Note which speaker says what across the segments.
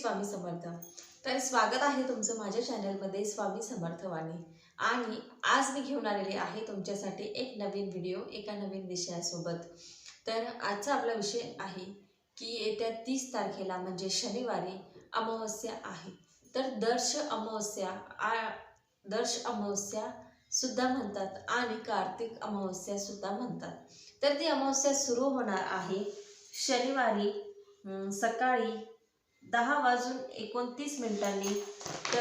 Speaker 1: स्वामी समर्थ. तर स्वागत आहे तुमचं माझ्या चॅनलमध्ये स्वामी समर्थ वाणी आणि आज मी घेऊन आलेले आहे तुमच्यासाठी एक नवीन व्हिडिओ एका नवीन विषयासोबत. तर आजचा आपला विषय आहे की येत्या तीस तारखेला म्हणजे शनिवारी अमावस्या आहे. तर दर्श अमावस्या आ दर्श अमावस्या सुद्धा म्हणतात आणि कार्तिक अमावस्या सुद्धा म्हणतात. तर ती अमावस्या सुरू होणार आहे शनिवारी सकाळी दहा वाजून एकोणतीस मिनिटांनी तर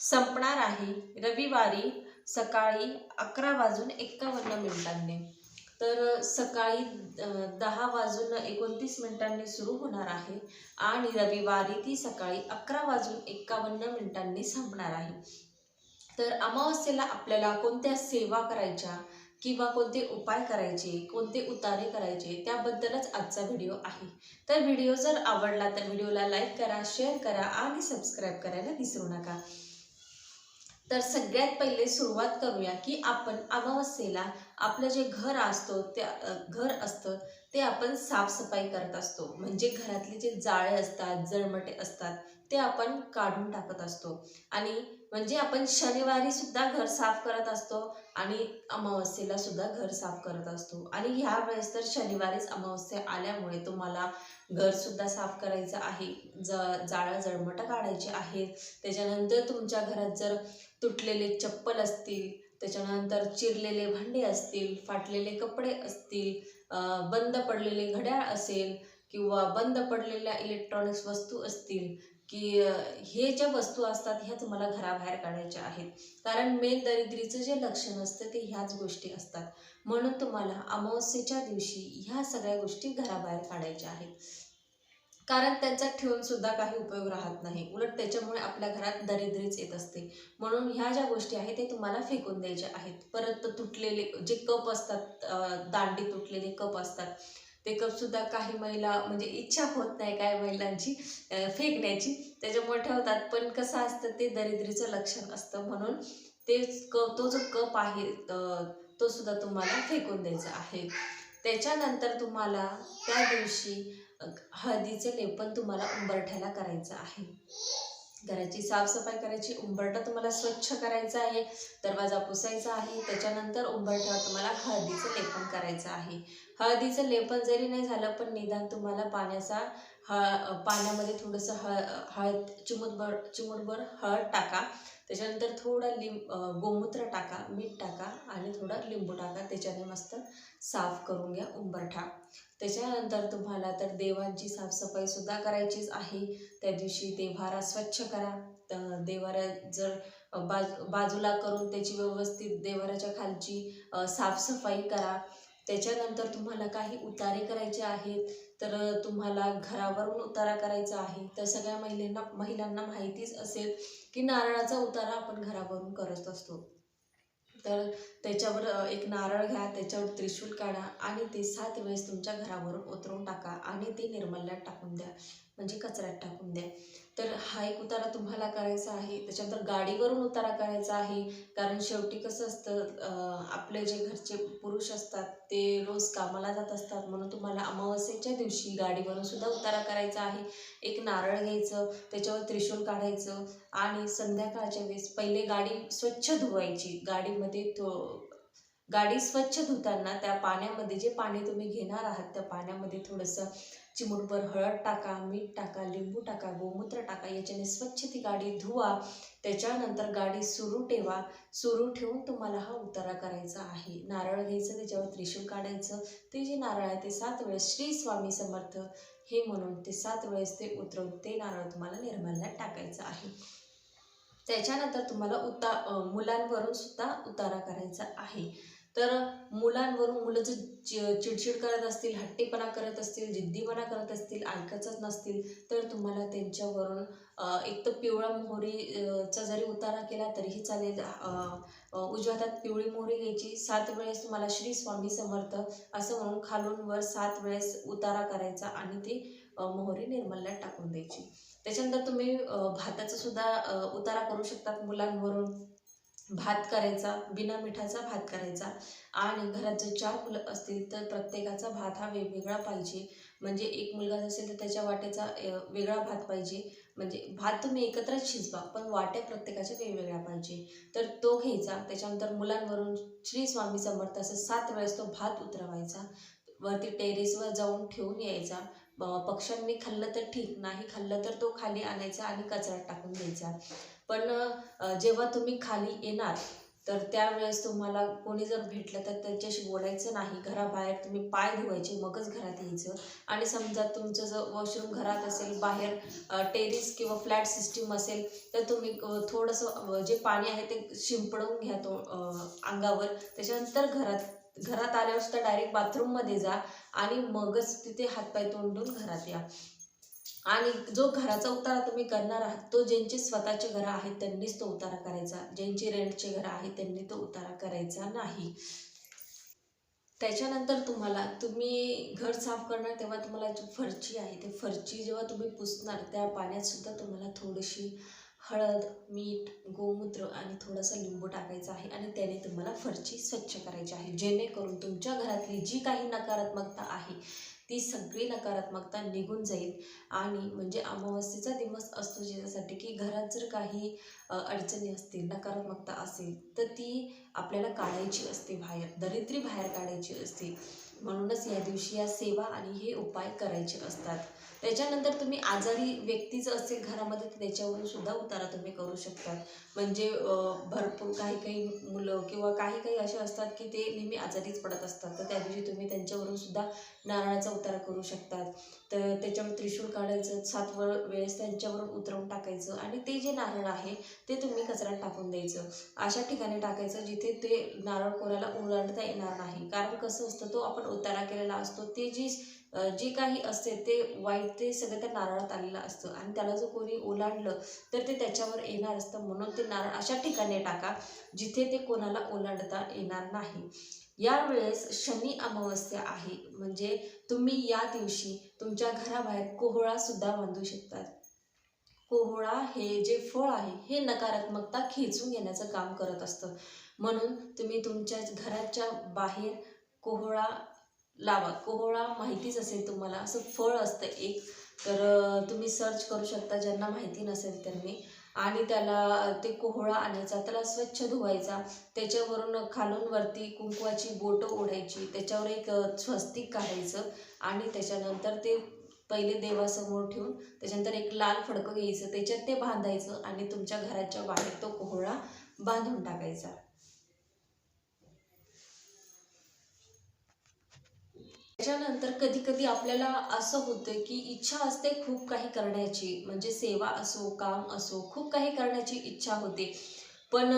Speaker 1: संपणार आहे. रविवारी सकाळी अकरा वाजून एक्कावन्न मिनिटांनी. तर सकाळी दहा वाजून एकोणतीस मिनिटांनी सुरू होणार आहे आणि रविवारी ती सकाळी अकरा वाजून एक्कावन्न मिनिटांनी संपणार आहे. तर अमावस्येला आपल्याला कोणत्या सेवा करायच्या? किंवा कोणते उपाय करायचे कोणते उतारे करायचे त्याबद्दलच आजचा व्हिडिओ आहे. तर व्हिडिओ जर आवडला तर व्हिडिओला लाईक करा शेअर करा आणि सबस्क्राईब करायला विसरू नका. तर सगळ्यात पहिले सुरुवात करूया की आपण अमावस्येला आपलं जे घर असतो त्या घर असतं ते आपण साफसफाई करत असतो. म्हणजे घरातले जे जाळे असतात जळमटे असतात ते आपण काढून टाकत असतो. आणि म्हणजे आपण शनिवारी सुद्धा घर साफ करत असतो आणि अमावस्येला सुद्धा घर साफ करत असतो. आणि ह्या वेळेस तर शनिवारीच अमावस्या आल्यामुळे तुम्हाला घर सुद्धा साफ करायचं आहे. ज जाळं जळमटं काढायचे आहेत. त्याच्यानंतर तुमच्या घरात जर तुटलेले चप्पल असतील त्याच्यानंतर चिरलेले भांडे असतील फाटलेले कपडे असतील बंद पडलेले घड्याळ असेल किंवा बंद पडलेल्या इलेक्ट्रॉनिक्स वस्तू असतील की हे ज्या वस्तू असतात ह्या तुम्हाला घराबाहेर काढायच्या आहेत. कारण मेन दरिद्रीचं जे लक्षण असतं ते ह्याच गोष्टी असतात. म्हणून तुम्हाला अमावस्येच्या दिवशी ह्या सगळ्या गोष्टी घराबाहेर काढायच्या आहेत. कारण त्यांचा ठेवून सुद्धा काही उपयोग राहत नाही. उलट त्याच्यामुळे आपल्या घरात दरिद्रीच येत असते. म्हणून ह्या ज्या गोष्टी आहेत ते तुम्हाला फेकून द्यायच्या आहेत. परत तुटलेले जे कप असतात दांडी तुटलेले कप असतात ते कपसुद्धा काही महिला म्हणजे इच्छा होत नाही काही महिलांची फेकण्याची. त्याच्यामुळे ठेवतात. पण कसं असतं ते दरिद्रीचं लक्षण असतं म्हणून ते क तो जो कप आहे तो सुद्धा तुम्हाला फेकून द्यायचा आहे. त्याच्यानंतर तुम्हाला त्या दिवशी हळदीचं लेपन तुम्हाला उंबरठ्याला करायचं आहे. घराची साफसफाई करायची उंबरठा तुम्हाला स्वच्छ करायचा आहे दरवाजा पुसायचा आहे त्याच्यानंतर उंबरठ्यावर तुम्हाला हळदीचं लेपन करायचं आहे. हळदीचं लेपन जरी नाही झालं पण निदान तुम्हाला पाण्याचा हळ पाण्यामध्ये थोडंसं हळ हळद चिमूटभर चिमूटभर हळद टाका. त्याच्यानंतर थोडं लिंब गोमूत्र टाका मीठ टाका आणि थोडं लिंबू टाका. त्याच्याने मस्त साफ करून घ्या उंबरठा त्याच्यानंतर तुम्हाला तर देवांची साफसफाईसुद्धा करायचीच आहे. त्या दिवशी देव्हारा स्वच्छ करा. देवारा जर बाज बाजूला करून त्याची व्यवस्थित देवाराच्या खालची साफसफाई करा. त्याच्यानंतर तुम्हाला काही उतारे करायचे आहेत. तर तुम्हाला घरावरून उतारा करायचा आहे. तर सगळ्या महिलांना महिलांना माहितीच असेल की नारळाचा उतारा आपण घरावरून करत असतो. तर त्याच्यावर एक नारळ घ्या त्याच्यावर त्रिशूल काढा आणि ते सात वेळेस तुमच्या घरावरून उतरवून टाका आणि ते निर्मल्यात टाकून द्या. म्हणजे कचऱ्यात टाकून द्या. तर हा एक उतारा तुम्हाला करायचा आहे. त्याच्यानंतर गाडीवरून उतारा करायचा आहे. कारण शेवटी कसं असतं आपले जे घरचे पुरुष असतात ते रोज कामाला जात असतात. म्हणून तुम्हाला अमावस्येच्या दिवशी गाडीवरून सुद्धा उतारा करायचा आहे. एक नारळ घ्यायचं त्याच्यावर त्रिशूल काढायचं आणि संध्याकाळच्या वेळेस पहिले गाडी स्वच्छ धुवायची. गाडीमध्ये थो गाडी स्वच्छ धुताना त्या पाण्यामध्ये जे पाणी तुम्ही घेणार आहात त्या पाण्यामध्ये थोडंसं चिमूटभर हळद टाका मीठ टाका लिंबू टाका गोमूत्र टाका याच्याने स्वच्छ ती गाडी धुवा. त्याच्यानंतर गाडी सुरू ठेवा. सुरू ठेवून तुम्हाला हा उतारा करायचा आहे. नारळ घ्यायचं त्याच्यावर त्रिशूल काढायचं. ते जे नारळ आहे ते सात वेळेस श्री स्वामी समर्थ. हे म्हणून ते सात वेळेस ते उतरवून ते नारळ तुम्हाला निर्मलला टाकायचं आहे. त्याच्यानंतर तुम्हाला उता मुलांवरून सुद्धा उतारा करायचा आहे. तर मुलांवरून मुलं जर चि चिडचिड करत असतील हट्टीपणा करत असतील जिद्दीपणा करत असतील ऐकतच नसतील तर तुम्हाला त्यांच्यावरून एक तर पिवळा मोहरीचा जरी उतारा केला तरीही चालेल. उजव्या हातात पिवळी मोहरी घ्यायची. सात वेळेस तुम्हाला श्री स्वामी समर्थ असं म्हणून खालून वर सात वेळेस उतारा करायचा आणि ती मोहरी निर्मल्यात टाकून द्यायची. त्याच्यानंतर तुम्ही भाताचा सुद्धा उतारा करू शकतात मुलांवरून. भात करायचा बिना मिठाचा भात करायचा आणि घरात जर चार मुलं असतील तर प्रत्येकाचा भात हा वेगवेगळा पाहिजे. म्हणजे एक मुलगा असेल तर त्याच्या वाट्याचा वेगळा भात पाहिजे. म्हणजे भात तुम्ही एकत्रच शिजवा पण वाट्या प्रत्येकाच्या वेगवेगळ्या पाहिजे. तर तो घ्यायचा. त्याच्यानंतर मुलांवरून श्री स्वामी समर्थ असं सात वेळेस तो भात उतरवायचा. वरती टेरेसवर जाऊन ठेवून यायचा. पक्ष्यांनी खाल्लं तर ठीक नाही खाल्लं तर तो खाली आणायचा आणि कचरा टाकून द्यायचा. पण जेव्हा तुम्ही खाली येणार तर त्यावेळेस तुम्हाला कोणी जर भेटलं तर त्यांच्याशी बोलायचं नाही. घराबाहेर तुम्ही पाय धुवायचे मगच घरात यायचं. आणि समजा तुमचं जर वॉशरूम घरात असेल बाहेर टेरिस किंवा फ्लॅट सिस्टीम असेल तर तुम्ही थोडंसं जे पाणी आहे ते शिंपडून घ्या तो अंगावर. त्याच्यानंतर घरात घरात आल्यावर सुद्धा डायरेक्ट बाथरूममध्ये जा आणि मगच तिथे हातपाय तोंडून घरात या. आणि जो घराचा उतारा तुम्ही करणार आहात तो ज्यांचे स्वतःचे घरं आहेत त्यांनीच तो उतारा करायचा. ज्यांची रेंटचे घरं आहेत त्यांनी तो उतारा करायचा नाही. त्याच्यानंतर तुम्हाला तुम्ही घर साफ करणार तेव्हा तुम्हाला जी फरची आहे ते फरची जेव्हा तुम्ही पुसणार त्या पाण्यात सुद्धा तुम्हाला थोडीशी हळद मीठ गोमूत्र आणि थोडंसं लिंबू टाकायचं आहे आणि त्याने तुम्हाला फरची स्वच्छ करायची आहे. जेणेकरून तुमच्या घरातली जी काही नकारात्मकता आहे ती सगळी नकारात्मकता निघून जाईल. आणि म्हणजे अमावस्येचा दिवस असतो ज्याच्यासाठी की घरात जर काही अडचणी असतील नकारात्मकता असेल तर ती आपल्याला काढायची असते बाहेर दरिद्री बाहेर काढायची असते. म्हणूनच या दिवशी या सेवा आणि हे उपाय करायचे असतात. त्याच्यानंतर तुम्ही आजारी व्यक्तीचं असेल घरामध्ये तर त्याच्यावरून सुद्धा उतारा तुम्ही करू शकता. म्हणजे भरपूर काही काही मुलं किंवा काही काही असे असतात की ते नेहमी आजारीच पडत असतात. तर त्या दिवशी तुम्ही त्यांच्यावरून सुद्धा नारळाचा उतारा करू शकतात. तर त्याच्यावर त्रिशूळ काढायचं सात वेळेस त्यांच्यावरून उतरवून टाकायचं आणि ते जे नारळ आहे ते तुम्ही कचऱ्यात टाकून द्यायचं. अशा ठिकाणी टाकायचं जिथे ते नारळ कोणाला ओलांडता येणार नाही. कारण कसं असतं तो आपण उतारा केलेला असतो ते जी जे काही असते ते वाईट ते सगळं त्या नारळात आलेलं असतं आणि त्याला जर कोणी ओलांडलं तर ते त्याच्यावर येणार असतं. म्हणून ते नारळ अशा ठिकाणी टाका जिथे ते कोणाला ओलांडता येणार नाही. यावेळेस शनी अमावस्या आहे. म्हणजे तुम्ही या दिवशी तुमच्या घराबाहेर कोहळासुद्धा बांधू शकतात. कोहळा हे जे फळ आहे हे नकारात्मकता खेचून घेण्याचं काम करत असतं. म्हणून तुम्ही तुमच्या घराच्या बाहेर कोहळा लावा. कोहळा माहितीच असेल तुम्हाला. असं फळ असतं एक. तर तुम्ही सर्च करू शकता ज्यांना माहिती नसेल त्यांनी. आणि त्याला ते कोहळा आणायचा त्याला स्वच्छ धुवायचा. त्याच्यावरून खालून वरती कुंकवाची बोटं ओढायची. त्याच्यावर एक स्वस्तिक काढायचं. आणि त्याच्यानंतर ते पहिले देवासमोर ठेवून त्याच्यानंतर एक लाल फडकं घ्यायचं. त्याच्यात ते बांधायचं आणि तुमच्या घराच्या बाहेर तो कोहळा बांधून टाकायचा. त्याच्यानंतर कधी कधी आपल्याला असं होतं की इच्छा असते खूप काही करण्याची. म्हणजे सेवा असो काम असो खूप काही करण्याची इच्छा होते. पण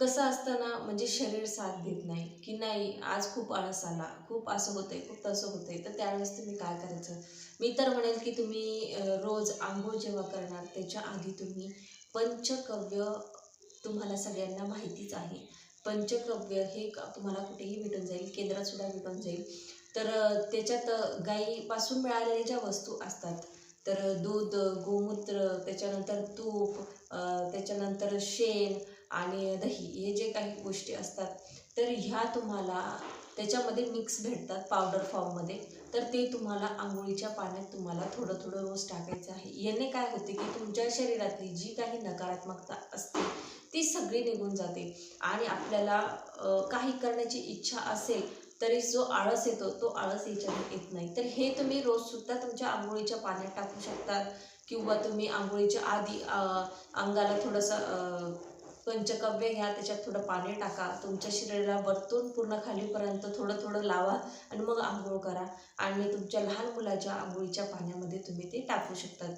Speaker 1: कसं असतं ना म्हणजे शरीर साथ देत नाही. की नाही आज खूप आळस आला खूप असं होतंय खूप तसं होतंय. तर त्यावेळेस तुम्ही काय करायचं? मी तर म्हणेल की तुम्ही रोज आंघोळ जेव्हा करणार त्याच्या आधी तुम्ही पंचकव्य तुम्हाला सगळ्यांना माहितीच आहे. पंचकव्य हे तुम्हाला कुठेही भेटून जाईल केंद्रात सुद्धा भेटून जाईल. तर त्याच्यात गाईपासून मिळालेल्या ज्या वस्तू असतात तर दूध गोमूत्र त्याच्यानंतर तूप त्याच्यानंतर शेण आणि दही हे जे काही गोष्टी असतात तर ह्या तुम्हाला त्याच्यामध्ये मिक्स भेटतात पावडर फॉर्ममध्ये तर ते तुम्हाला आंघोळीच्या पाण्यात तुम्हाला थोडं थोडं रोज टाकायचं आहे. याने काय होते की तुमच्या शरीरातली जी काही नकारात्मकता असते ती सगळी निघून जाते. आणि आपल्याला काही करण्याची इच्छा असेल तरी जो आळस येतो तो आळस याच्याने येत नाही. तर हे तुम्ही रोजसुद्धा तुमच्या आंघोळीच्या पाण्यात टाकू शकतात किंवा तुम्ही आंघोळीच्या आधी अंगाला थोडंसं पंचकव्य घ्या त्याच्यात थोडं पाणी टाका. तुमच्या शरीराला वरतून पूर्ण खालीपर्यंत थोडं थोडं लावा आणि मग आंघोळ करा. आणि तुमच्या लहान मुलाच्या आंघोळीच्या पाण्यामध्ये तुम्ही ते टाकू शकतात.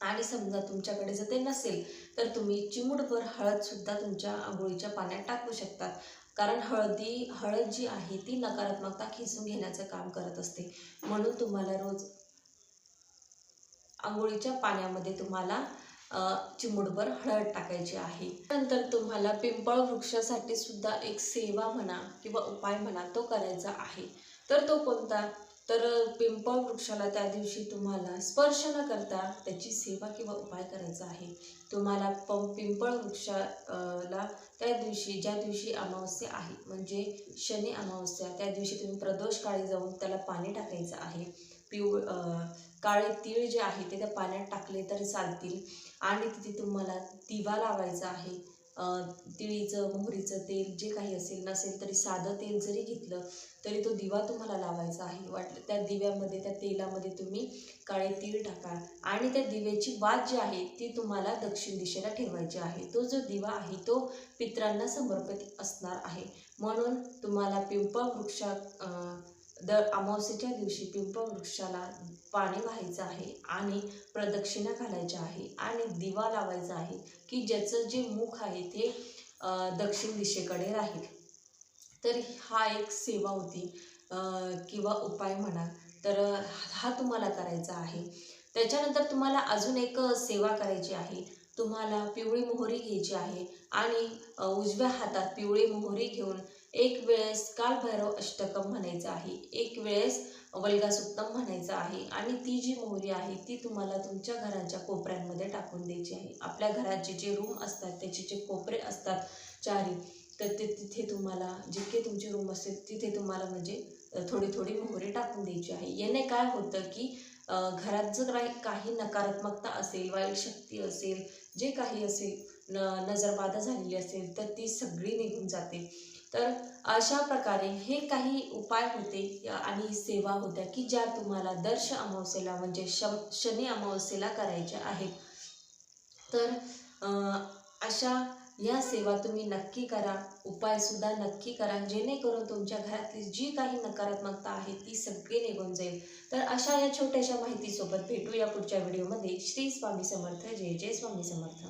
Speaker 1: आणि समजा तुमच्याकडे जर ते नसेल तर तुम्ही चिमूटभर हळदसुद्धा तुमच्या आंघोळीच्या पाण्यात टाकू शकतात. कारण हळदी हळद जी आहे ती नकारात्मकता खेचून घेण्याचं काम करत असते. म्हणून तुम्हाला रोज आंघोळीच्या पाण्यामध्ये तुम्हाला चिमुडभर हळद टाकायची आहे. नंतर तुम्हाला पिंपळ वृक्षासाठी सुद्धा एक सेवा म्हणा किंवा उपाय म्हणा तो करायचा आहे. तर तो कोणता? तर पिंपळ वृक्षाला त्या दिवशी तुम्हाला स्पर्श न करता त्याची सेवा किंवा उपाय करायचा आहे. तुम्हाला प पिंपळ वृक्षाला त्या दिवशी ज्या दिवशी अमावस्या आहे म्हणजे शनी अमावस्या त्या दिवशी तुम्ही प्रदोष काळी जाऊन त्याला पाणी टाकायचं आहे. पिव काळे तीळ जे आहे ते त्या पाण्यात टाकले तर चालतील. आणि तिथे तुम्हाला दिवा लावायचा आहे. तिळीचं मोहरीचं तेल जे काही असेल नसेल तरी साधं तेल जरी घेतलं तरी तो दिवा तुम्हाला लावायचा आहे. वाटलं त्या दिव्यामध्ये त्या तेलामध्ये तुम्ही काळे तीळ टाका. आणि त्या दिव्याची वात जी आहे ती तुम्हाला दक्षिण दिशेला ठेवायची आहे. तो जो दिवा आहे तो पित्रांना समर्पित असणार आहे. म्हणून तुम्हाला पिंपळ वृक्षा दर अमावस्येच्या दिवशी पिंप वृक्षाला पाणी व्हायचं आहे आणि प्रदक्षिणा घालायच्या आहे आणि दिवा लावायचा आहे की ज्याचं जे मुख आहे ते दक्षिण दिशेकडे राहील. तर हा एक सेवा होती किंवा उपाय म्हणा. तर हा तुम्हाला करायचा आहे. त्याच्यानंतर तुम्हाला अजून एक सेवा करायची आहे. तुम्हाला पिवळी मोहरी घ्यायची आहे आणि उजव्या हातात पिवळी मोहरी घेऊन एक वेळेस कालभैरव अष्टकम म्हणायचं आहे एक वेळेस वल्गासुत्तम म्हणायचं आहे आणि ती जी मोहरी आहे ती तुम्हाला तुमच्या घराच्या कोपऱ्यांमध्ये टाकून द्यायची आहे. आपल्या घराचे जे रूम असतात त्याचे जे कोपरे असतात चारी तर ते तिथे तुम्हाला जितके तुमचे रूम असतील तिथे तुम्हाला म्हणजे थोडी थोडी मोहरी टाकून द्यायची आहे. याने काय होतं की घरात जर काही काही नकारात्मकता असेल वाईट शक्ती असेल जे काही असेल न नजरबाधा झालेली असेल तर ती सगळी निघून जाते. तर अशा प्रकारे हे काही उपाय होते या- आणि सेवा होत्या की ज्या तुम्हाला दर्श अमावस्येला म्हणजे शम शनी अमावस्येला करायच्या आहेत. तर अशा या सेवा तुम्ही नक्की करा. उपायसुद्धा नक्की करा. जेणेकरून तुमच्या घरातली जी काही नकारात्मकता आहे ती सगळी निघून जाईल. तर अशा या छोट्याशा माहितीसोबत भेटूया पुढच्या व्हिडिओमध्ये. श्री स्वामी समर्थ. जय जय स्वामी समर्थ.